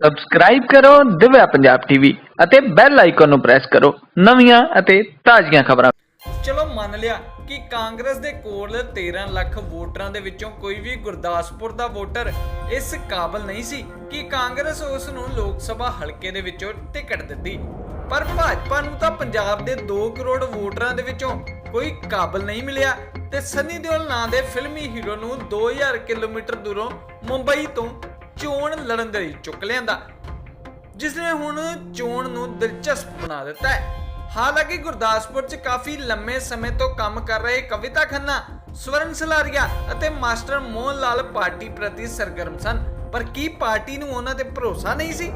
Subscribe ਕਰੋ, Divya Punjab TV ਅਤੇ bell icon ਨੂੰ ਪ੍ਰੈਸ ਕਰੋ। ਨਵੀਆਂ ਅਤੇ ਤਾਜ਼ੀਆਂ ਖਬਰਾਂ। ਚਲੋ ਮੰਨ ਲਿਆ ਕਿ ਕਾਂਗਰਸ ਦੇ ਕੋਲ 13 ਲੱਖ ਵੋਟਰਾਂ ਦੇ ਵਿੱਚੋਂ ਕੋਈ ਵੀ ਗੁਰਦਾਸਪੁਰ ਦਾ ਵੋਟਰ ਇਸ ਕਾਬਲ ਨਹੀਂ ਸੀ ਕਿ ਕਾਂਗਰਸ ਉਸ ਨੂੰ ਲੋਕ ਸਭਾ ਹਲਕੇ ਦੇ ਵਿੱਚੋਂ ਟਿਕਟ ਦਿੱਤੀ। ਪਰ ਭਾਜਪਾ ਨੂੰ ਤਾਂ ਪੰਜਾਬ ਦੇ 2 ਕਰੋੜ ਵੋਟਰਾਂ ਦੇ ਵਿੱਚੋਂ ਕੋਈ ਕਾਬਲ ਨਹੀਂ ਮਿਲਿਆ ਤੇ ਸੰਨੀ ਦਿਓਲ ਨਾਂ ਦੇ ਫਿਲਮੀ ਹੀਰੋ ਨੂੰ 2000 ਕਿਲੋਮੀਟਰ ਦੂਰੋਂ ਮੁੰਬਈ ਤੋਂ ਚੋਣ ਲੜਨ ਦੇ ਲਈ ਚੁੱਕ ਲਿਆਂਦਾ ਜਿਸ ਨੇ ਹੁਣ ਚੋਣ ਨੂੰ ਦਿਲਚਸਪ ਬਣਾ ਦਿੱਤਾ ਹੈ। ਹਾਲਾਂਕਿ ਗੁਰਦਾਸਪੁਰ 'ਚ ਕਾਫੀ ਲੰਮੇ ਸਮੇਂ ਤੋਂ ਕੰਮ ਕਰ ਰਹੇ ਕਵਿਤਾ ਖੰਨਾ, ਸਵਰਨ ਸਲਾਰੀਆ ਅਤੇ ਮਾਸਟਰ ਮੋਹਨ ਲਾਲ ਪਾਰਟੀ ਪ੍ਰਤੀ ਸਰਗਰਮ ਸਨ, ਪਰ ਕੀ ਪਾਰਟੀ ਨੂੰ ਉਹਨਾਂ ਤੇ ਭਰੋਸਾ ਨਹੀਂ ਸੀ?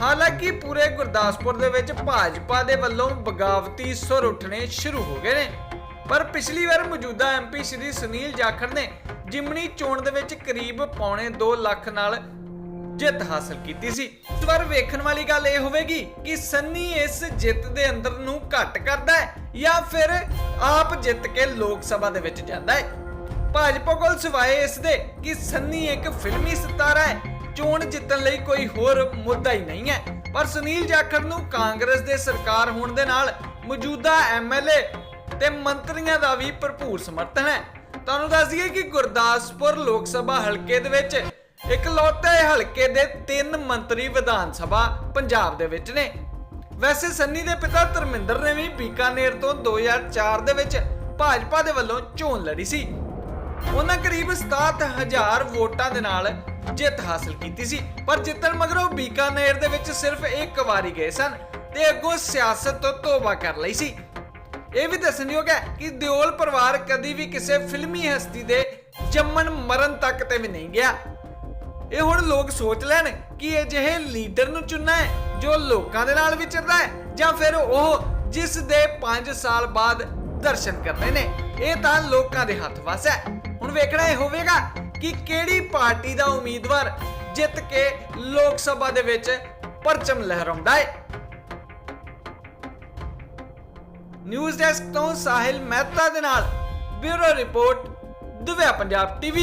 ਹਾਲਾਂਕਿ ਪੂਰੇ ਗੁਰਦਾਸਪੁਰ ਦੇ ਵਿੱਚ ਭਾਜਪਾ ਦੇ ਵੱਲੋਂ ਬਗਾਵਤੀ ਸੁਰ ਉੱਠਣੇ ਸ਼ੁਰੂ ਹੋ ਗਏ ਨੇ, ਪਰ ਪਿਛਲੀ ਵਾਰ ਮੌਜੂਦਾ ਐਮਪੀ ਸ਼੍ਰੀ ਸੁਨੀਲ ਜਾਖੜ ਨੇ ਜਿਮਣੀ ਚੋਣ ਦੇ ਵਿੱਚ ਕਰੀਬ ਪੌਣੇ 2 ਲੱਖ ਨਾਲ ਜਿੱਤ ਹਾਸਲ ਕੀਤੀ ਸੀ। ਇਸ ਵਾਰ ਵੇਖਣ ਵਾਲੀ ਗੱਲ ਇਹ ਹੋਵੇਗੀ ਕਿ ਸੰਨੀ ਇਸ ਜਿੱਤ ਦੇ ਅੰਦਰ ਨੂੰ ਘਟ ਕਰਦਾ ਹੈ ਜਾਂ ਫਿਰ ਆਪ ਜਿੱਤ ਕੇ ਲੋਕ ਸਭਾ ਦੇ ਵਿੱਚ ਜਾਂਦਾ ਹੈ। ਭਾਜਪਾ ਕੋਲ ਸਿਵਾਏ ਇਸ ਦੇ ਕਿ ਸੰਨੀ ਇੱਕ ਫਿਲਮੀ ਸਿਤਾਰਾ ਹੈ। ਚੋਣ ਜਿੱਤਣ ਲਈ ਕੋਈ ਹੋਰ ਮੁੱਦਾ ਹੀ ਨਹੀਂ ਹੈ। ਪਰ ਸੁਨੀਲ ਜਾਖੜ ਨੂੰ ਕਾਂਗਰਸ ਦੇ ਸਰਕਾਰ ਹੋਣ ਦੇ ਨਾਲ ਮੌਜੂਦਾ ਐਮਐਲਏ ਤੇ ਮੰਤਰੀਆਂ ਦਾ ਵੀ ਭਰਪੂਰ ਸਮਰਥਨ ਹੈ। ਤੁਹਾਨੂੰ ਦੱਸ ਦਈਏ ਕਿ ਗੁਰਦਾਸਪੁਰ ਲੋਕ ਸਭਾ ਹਲਕੇ ਦੇ ਵਿੱਚ ਇਕਲੌਤੇ ਹਲਕੇ ਦੇ ਤਿੰਨ ਮੰਤਰੀ ਵਿਧਾਨ ਸਭਾ ਪੰਜਾਬ ਦੇ ਵਿੱਚ ਨੇ। ਵੈਸੇ ਸੰਨੀ ਦੇ ਪਿਤਾ ਧਰਮਿੰਦਰ ਨੇ ਵੀ ਬੀਕਾਨੇਰ ਤੋਂ 2004 ਦੇ ਵਿੱਚ ਭਾਜਪਾ ਦੇ ਵੱਲੋਂ ਚੋਣ ਲੜੀ ਸੀ। ਉਹਨਾਂ ਕਰੀਬ 67000 ਵੋਟਾਂ ਦੇ ਨਾਲ ਜਿੱਤ ਹਾਸਲ ਕੀਤੀ ਸੀ, ਪਰ ਜਿੱਤਣ ਮਗਰੋਂ ਬੀਕਾਨੇਰ ਦੇ ਵਿੱਚ ਸਿਰਫ ਇੱਕ ਵਾਰੀ ਗਏ ਸਨ ਤੇ ਅੱਗੋਂ ਸਿਆਸਤ ਤੋਂ ਤੋਬਾ ਕਰ ਲਈ ਸੀ। ਇਹ ਵੀ ਦੱਸਣਯੋਗ ਹੈ ਕਿ ਦਿਓਲ ਪਰਿਵਾਰ ਕਦੀ ਵੀ ਕਿਸੇ ਫਿਲਮੀ ਹਸਤੀ ਦੇ ਜੰਮਣ ਮਰਨ ਤੱਕ ਤੇ ਵੀ ਨਹੀਂ ਗਿਆ। ਇਹ ਹੁਣ ਲੋਕ ਸੋਚ ਲੈਣ ਕਿ ਅਜਿਹੇ ਲੀਡਰ ਨੂੰ ਚੁਣਨਾ ਹੈ ਜੋ ਲੋਕਾਂ ਦੇ ਨਾਲ ਵਿਚਰਦਾ ਹੈ ਜਾਂ ਫਿਰ ਉਹ ਜਿਸ ਦੇ 5 ਸਾਲ ਬਾਅਦ ਦਰਸ਼ਨ ਕਰਦੇ ਨੇ। ਇਹ ਤਾਂ ਲੋਕਾਂ ਦੇ ਹੱਥ ਵਸ ਹੈ। ਹੁਣ ਵੇਖਣਾ ਇਹ ਹੋਵੇਗਾ ਕਿ ਕਿਹੜੀ ਪਾਰਟੀ ਦਾ ਉਮੀਦਵਾਰ ਜਿੱਤ ਕੇ ਲੋਕ ਸਭਾ ਦੇ ਵਿੱਚ ਪਰਚਮ ਲਹਿਰਾਉਂਦਾ ਹੈ। ਨਿਊਜ਼ ਡੈਸਕ ਤੋਂ ਸਾਹਿਲ ਮਹਿਤਾ ਦੇ ਨਾਲ bureau report Divya Punjab TV